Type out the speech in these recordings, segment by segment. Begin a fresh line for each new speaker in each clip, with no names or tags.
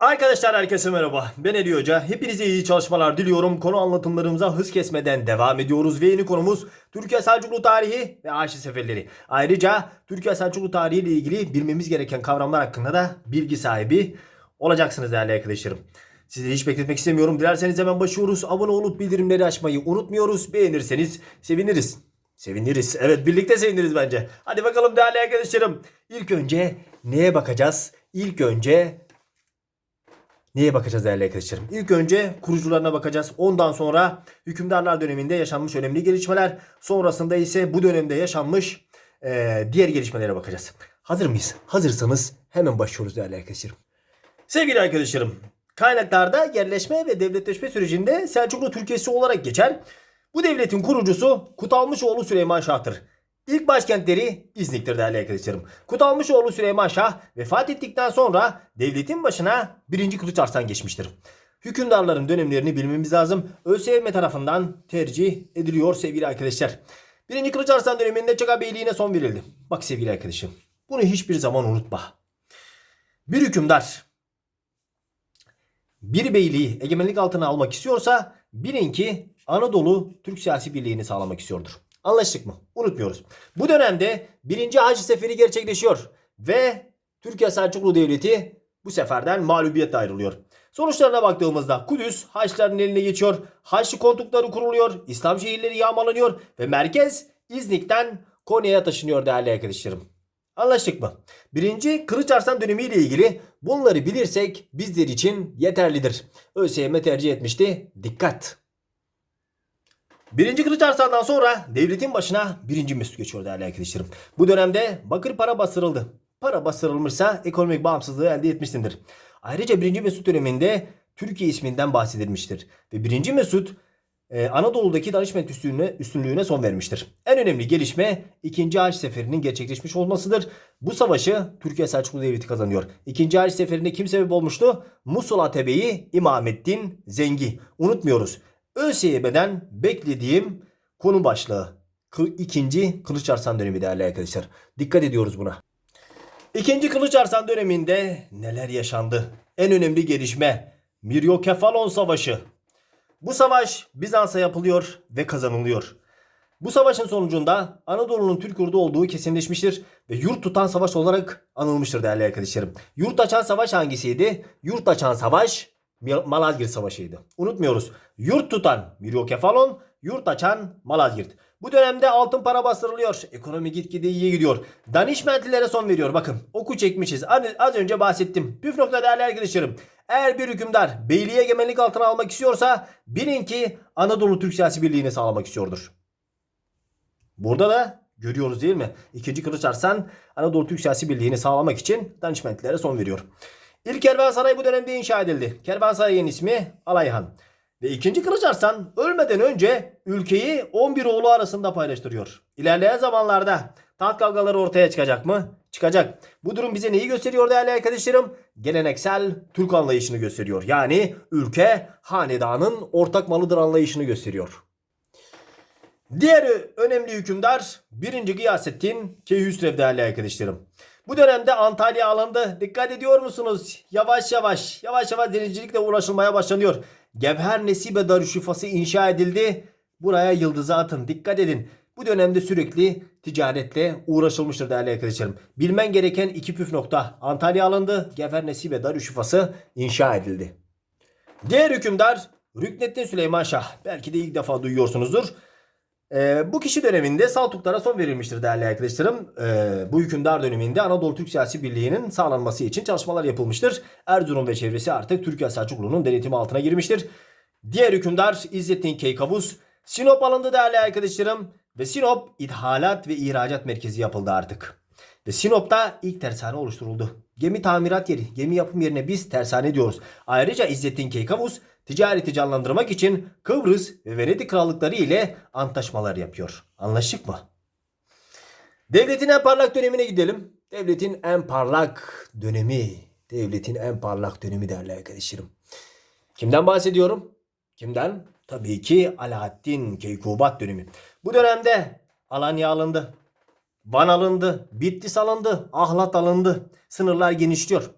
Arkadaşlar herkese merhaba. Ben Eli Hoca. Hepinize iyi çalışmalar diliyorum. Konu anlatımlarımıza hız kesmeden devam ediyoruz. Ve yeni konumuz Türkiye Selçuklu tarihi ve Haçlı seferleri. Ayrıca Türkiye Selçuklu tarihi ile ilgili bilmemiz gereken kavramlar hakkında da bilgi sahibi olacaksınız değerli arkadaşlarım. Sizi hiç bekletmek istemiyorum. Dilerseniz hemen başlıyoruz. Abone olup bildirimleri açmayı unutmuyoruz. Beğenirseniz seviniriz. Seviniriz. Evet birlikte seviniriz bence. Hadi bakalım değerli arkadaşlarım. İlk önce neye bakacağız? İlk önce Neye bakacağız değerli arkadaşlarım? İlk önce kurucularına bakacağız. Ondan sonra hükümdarlar döneminde yaşanmış önemli gelişmeler. Sonrasında ise bu dönemde yaşanmış eee, diğer gelişmelere bakacağız. Hazır mıyız? Hazırsanız hemen başlıyoruz değerli arkadaşlarım. Sevgili arkadaşlarım, kaynaklarda yerleşme ve devletleşme sürecinde Selçuklu Türkiye'si olarak geçer. Bu devletin kurucusu Kutalmışoğlu Süleyman Şah'tır. İlk başkentleri İznik'tir değerli arkadaşlarım. Kutalmışoğlu Süleyman Şah vefat ettikten sonra devletin başına 1. Kılıç Arslan geçmiştir. Hükümdarların dönemlerini bilmemiz lazım. ÖSYM tarafından tercih ediliyor sevgili arkadaşlar. 1. Kılıç Arslan döneminde Çaka Beyliği'ne son verildi. Bak sevgili arkadaşım bunu hiçbir zaman unutma. Bir hükümdar bir beyliği egemenlik altına almak istiyorsa bilin ki Anadolu Türk siyasi birliğini sağlamak istiyordur. Anlaştık mı? Unutmuyoruz. Bu dönemde birinci Haçlı Seferi gerçekleşiyor ve Türkiye Selçuklu Devleti bu seferden mağlubiyetle ayrılıyor. Sonuçlarına baktığımızda Kudüs Haçlıların eline geçiyor. Haçlı kontukları kuruluyor. İslam şehirleri yağmalanıyor ve merkez İznik'ten Konya'ya taşınıyor değerli arkadaşlarım. Anlaştık mı? Birinci Kılıç Arslan dönemi ile ilgili bunları bilirsek bizler için yeterlidir. ÖSYM tercih etmişti. Dikkat! Birinci Kılıç Arslan'dan sonra devletin başına birinci Mesut geçiyor değerli arkadaşlarım. Bu dönemde bakır para bastırıldı. Para bastırılmışsa ekonomik bağımsızlığı elde etmişsindir. Ayrıca birinci Mesut döneminde Türkiye isminden bahsedilmiştir. Ve birinci Mesut e, Anadolu'daki danışment üstünlüğüne, üstünlüğüne son vermiştir. En önemli gelişme 2. Haç Seferi'nin gerçekleşmiş olmasıdır. Bu savaşı Türkiye Selçuklu Devleti kazanıyor. 2. Haç Seferi'nde kim sebep olmuştu? Musul Atebe'yi İmamettin Zengi. Unutmuyoruz. ÖSYM'den beklediğim konu başlığı. İkinci Kılıç Arslan dönemi değerli arkadaşlar. Dikkat ediyoruz buna. İkinci Kılıç Arslan döneminde neler yaşandı? En önemli gelişme Miryokefalon Savaşı. Bu savaş Bizans'a yapılıyor ve kazanılıyor. Bu savaşın sonucunda Anadolu'nun Türk yurdu olduğu kesinleşmiştir ve yurt tutan savaş olarak anılmıştır değerli arkadaşlarım. Yurt açan savaş hangisiydi? Yurt açan savaş Malazgirt Savaşı'ydı. Unutmuyoruz. Yurt tutan Miryokefalon, yurt açan Malazgirt. Bu dönemde altın para bastırılıyor. Ekonomi gitgide iyiye gidiyor. Danişmentlilere son veriyor. Bakın oku çekmişiz. Az, az önce bahsettim. Püf nokta değerli arkadaşlarım. Eğer bir hükümdar beyliği egemenlik altına almak istiyorsa bilin ki Anadolu Türk Siyasi Birliği'ni sağlamak istiyordur. Burada da görüyoruz değil mi? İkinci Kılıç Arslan Anadolu Türk Siyasi Birliği'ni sağlamak için danışmentlere son veriyor. İlk kervansaray bu dönemde inşa edildi. Kervansarayın ismi Alayhan. Ve ikinci Kılıç Arslan ölmeden önce ülkeyi 11 oğlu arasında paylaştırıyor. İlerleyen zamanlarda taht kavgaları ortaya çıkacak mı? Çıkacak. Bu durum bize neyi gösteriyor değerli arkadaşlarım? Geleneksel Türk anlayışını gösteriyor. Yani ülke hanedanın ortak malıdır anlayışını gösteriyor. Diğer önemli hükümdar 1. Gıyasettin Keyhüsrev değerli arkadaşlarım. Bu dönemde Antalya alındı. Dikkat ediyor musunuz? Yavaş yavaş, yavaş yavaş denizcilikle uğraşılmaya başlanıyor. Gevher Nesibe Darüşşafası inşa edildi. Buraya yıldızı atın. Dikkat edin. Bu dönemde sürekli ticaretle uğraşılmıştır değerli arkadaşlarım. Bilmen gereken iki püf nokta. Antalya alındı. Gevher Nesibe Darüşşafası inşa edildi. Diğer hükümdar Rükneddin Süleyman Şah. Belki de ilk defa duyuyorsunuzdur. Ee, bu kişi döneminde Saltuklara son verilmiştir değerli arkadaşlarım. Ee, bu hükümdar döneminde Anadolu Türk Siyasi Birliği'nin sağlanması için çalışmalar yapılmıştır. Erzurum ve çevresi artık Türkiye Selçuklu'nun denetimi altına girmiştir. Diğer hükümdar İzzettin Keykavus. Sinop alındı değerli arkadaşlarım. Ve Sinop ithalat ve ihracat merkezi yapıldı artık. Ve Sinop'ta ilk tersane oluşturuldu. Gemi tamirat yeri, gemi yapım yerine biz tersane diyoruz. Ayrıca İzzettin Keykavus ticareti canlandırmak için Kıbrıs ve Venedik krallıkları ile antlaşmalar yapıyor. Anlaştık mı? Devletin en parlak dönemine gidelim. Devletin en parlak dönemi. Devletin en parlak dönemi değerli arkadaşlarım. Kimden bahsediyorum? Kimden? Tabii ki Alaaddin Keykubat dönemi. Bu dönemde Alanya alındı. Van alındı. Bitlis alındı. Ahlat alındı. Sınırlar genişliyor.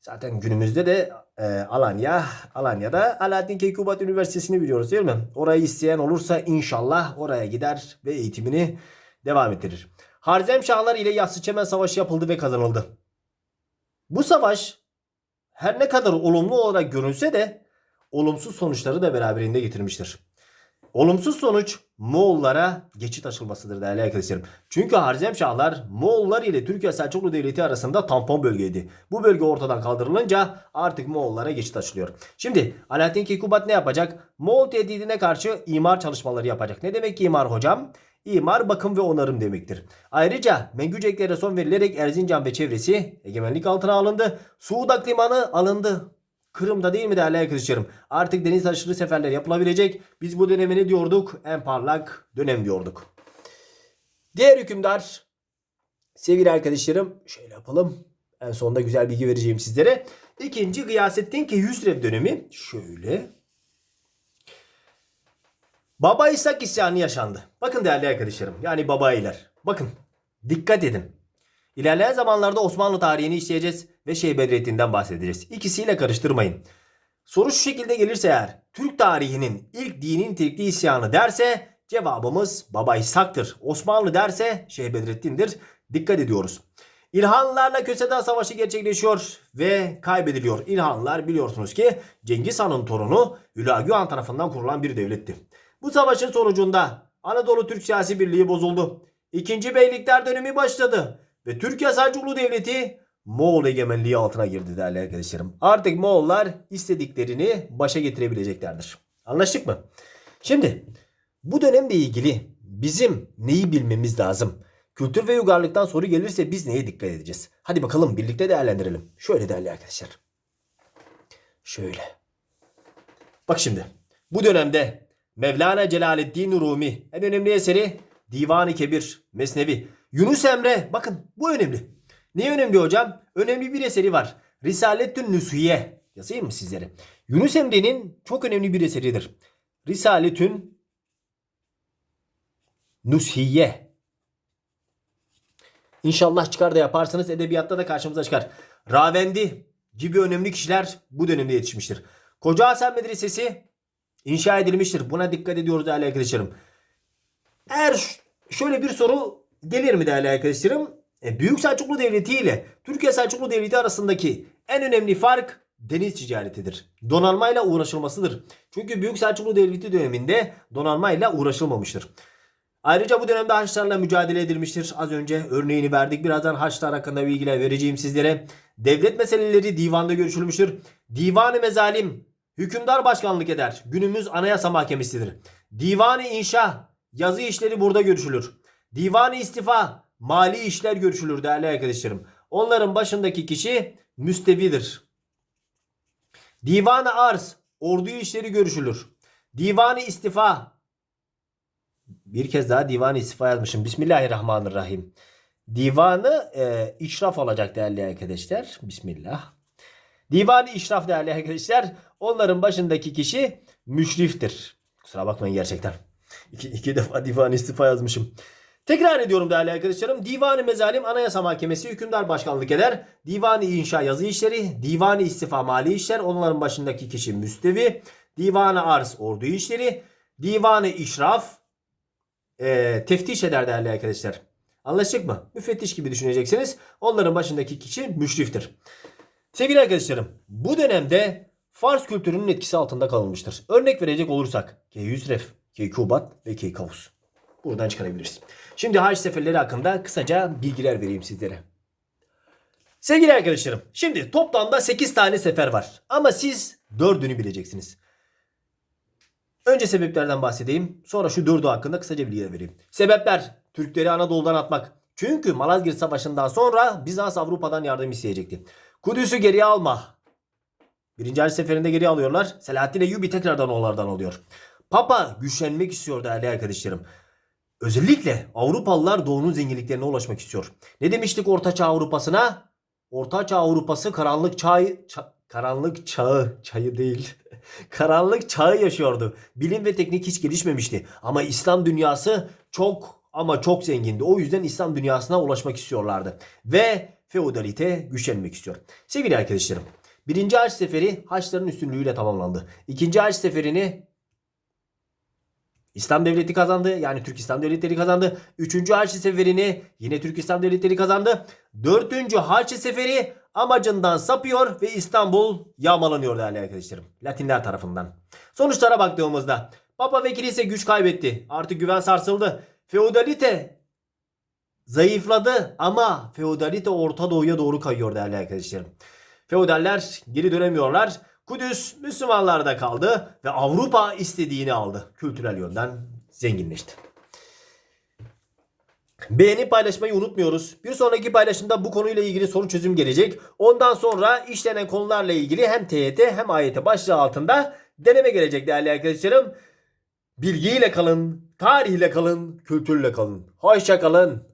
Zaten günümüzde de e, Alanya, Alanya'da Alaaddin Keykubat Üniversitesi'ni biliyoruz değil mi? Orayı isteyen olursa inşallah oraya gider ve eğitimini devam ettirir. Harzemşahlar ile Yassıçemen Savaşı yapıldı ve kazanıldı. Bu savaş her ne kadar olumlu olarak görünse de olumsuz sonuçları da beraberinde getirmiştir. Olumsuz sonuç Moğollara geçit açılmasıdır değerli arkadaşlarım. Çünkü Harzemşahlar Moğollar ile Türkiye Selçuklu Devleti arasında tampon bölgeydi. Bu bölge ortadan kaldırılınca artık Moğollara geçit açılıyor. Şimdi Alaaddin Keykubat ne yapacak? Moğol tehdidine karşı imar çalışmaları yapacak. Ne demek imar hocam? İmar, bakım ve onarım demektir. Ayrıca Mengüceklere son verilerek Erzincan ve çevresi egemenlik altına alındı. Suudak limanı alındı. Kırım'da değil mi değerli arkadaşlarım? Artık deniz aşırı seferler yapılabilecek. Biz bu dönemi ne diyorduk? En parlak dönem diyorduk. Diğer hükümdar sevgili arkadaşlarım şöyle yapalım. En sonunda güzel bilgi vereceğim sizlere. İkinci Gıyasettin Keyhüsrev dönemi şöyle. Baba İshak isyanı yaşandı. Bakın değerli arkadaşlarım yani babayiler. Bakın dikkat edin. İlerleyen zamanlarda Osmanlı tarihini işleyeceğiz ve Şeyh Bedrettin'den bahsedeceğiz. İkisiyle karıştırmayın. Soru şu şekilde gelirse eğer Türk tarihinin ilk dinin nitelikli isyanı derse cevabımız Baba İshak'tır. Osmanlı derse Şeyh. Dikkat ediyoruz. İlhanlarla Köseda Savaşı gerçekleşiyor ve kaybediliyor. İlhanlar biliyorsunuz ki Cengiz Han'ın torunu Hülagü Han tarafından kurulan bir devletti. Bu savaşın sonucunda Anadolu Türk siyasi birliği bozuldu. İkinci Beylikler dönemi başladı ve Türkiye Selçuklu Devleti Moğol egemenliği altına girdi değerli arkadaşlarım. Artık Moğollar istediklerini başa getirebileceklerdir. Anlaştık mı? Şimdi bu dönemle ilgili bizim neyi bilmemiz lazım? Kültür ve uygarlıktan soru gelirse biz neye dikkat edeceğiz? Hadi bakalım birlikte değerlendirelim. Şöyle değerli arkadaşlar. Şöyle. Bak şimdi. Bu dönemde Mevlana Celaleddin Rumi en önemli eseri Divan-ı Kebir, Mesnevi. Yunus Emre bakın bu önemli. Ne önemli hocam? Önemli bir eseri var. Risaletün Nüshiye. Yazayım mı sizlere? Yunus Emre'nin çok önemli bir eseridir. Risaletün Nushiye. İnşallah çıkar da yaparsınız. Edebiyatta da karşımıza çıkar. Ravendi gibi önemli kişiler bu dönemde yetişmiştir. Koca Hasan Medresesi inşa edilmiştir. Buna dikkat ediyoruz değerli arkadaşlarım. Eğer şöyle bir soru gelir mi değerli arkadaşlarım? E, Büyük Selçuklu Devleti ile Türkiye Selçuklu Devleti arasındaki en önemli fark deniz ticaretidir. Donanmayla uğraşılmasıdır. Çünkü Büyük Selçuklu Devleti döneminde donanmayla uğraşılmamıştır. Ayrıca bu dönemde Haçlarla mücadele edilmiştir. Az önce örneğini verdik. Birazdan Haçlar hakkında bilgiler vereceğim sizlere. Devlet meseleleri divanda görüşülmüştür. Divan-ı Mezalim hükümdar başkanlık eder. Günümüz Anayasa Mahkemesidir. Divan-ı İnşa yazı işleri burada görüşülür. Divan-ı İstifa mali işler görüşülür değerli arkadaşlarım. Onların başındaki kişi müstevidir. Divan-ı Arz ordu işleri görüşülür. Divan-ı İstifa bir kez daha divan-ı istifa yazmışım. Bismillahirrahmanirrahim. Divanı e, işraf olacak değerli arkadaşlar. Bismillah. Divan-ı işraf değerli arkadaşlar. Onların başındaki kişi müşriftir. Kusura bakmayın gerçekten. İki, iki defa divan-ı istifa yazmışım. Tekrar ediyorum değerli arkadaşlarım. Divan-ı Mezalim Anayasa Mahkemesi hükümdar başkanlık eder. Divan-ı İnşa yazı işleri, Divan-ı İstifa mali işler, onların başındaki kişi müstevi, Divan-ı Arz ordu işleri, Divan-ı İşraf e, teftiş eder değerli arkadaşlar. Anlaştık mı? Müfettiş gibi düşüneceksiniz. Onların başındaki kişi müşriftir. Sevgili arkadaşlarım bu dönemde Fars kültürünün etkisi altında kalınmıştır. Örnek verecek olursak Keykubat ve Keykavus. Buradan çıkarabiliriz. Şimdi Haç seferleri hakkında kısaca bilgiler vereyim sizlere. Sevgili arkadaşlarım şimdi toplamda 8 tane sefer var. Ama siz 4'ünü bileceksiniz. Önce sebeplerden bahsedeyim. Sonra şu dördü hakkında kısaca bilgiler vereyim. Sebepler Türkleri Anadolu'dan atmak. Çünkü Malazgirt Savaşı'ndan sonra Bizans Avrupa'dan yardım isteyecekti. Kudüs'ü geriye alma. Birinci Haç Seferi'nde geri alıyorlar. Selahaddin Eyyubi tekrardan onlardan oluyor. Papa güçlenmek istiyor değerli arkadaşlarım. Özellikle Avrupalılar doğunun zenginliklerine ulaşmak istiyor. Ne demiştik Orta Çağ Avrupa'sına? Orta Çağ Avrupası karanlık çağ, ça- karanlık çağı, çayı değil. karanlık çağı yaşıyordu. Bilim ve teknik hiç gelişmemişti. Ama İslam dünyası çok ama çok zengindi. O yüzden İslam dünyasına ulaşmak istiyorlardı. Ve feodalite güçlenmek istiyor. Sevgili arkadaşlarım, birinci Haç Seferi Haçların üstünlüğüyle tamamlandı. İkinci Haç Seferi'ni İslam Devleti kazandı. Yani Türk İslam Devletleri kazandı. Üçüncü Haçlı Seferi'ni yine Türk İslam Devletleri kazandı. Dördüncü Haçlı Seferi amacından sapıyor ve İstanbul yağmalanıyor değerli arkadaşlarım. Latinler tarafından. Sonuçlara baktığımızda Papa ve kilise güç kaybetti. Artık güven sarsıldı. Feodalite zayıfladı ama feodalite Orta Doğu'ya doğru kayıyor değerli arkadaşlarım. Feodaller geri dönemiyorlar. Kudüs Müslümanlarda kaldı ve Avrupa istediğini aldı. Kültürel yönden zenginleşti. Beğenip paylaşmayı unutmuyoruz. Bir sonraki paylaşımda bu konuyla ilgili soru çözüm gelecek. Ondan sonra işlenen konularla ilgili hem TYT hem AYT başlığı altında deneme gelecek değerli arkadaşlarım. Bilgiyle kalın, tarihle kalın, kültürle kalın. Hoşça kalın.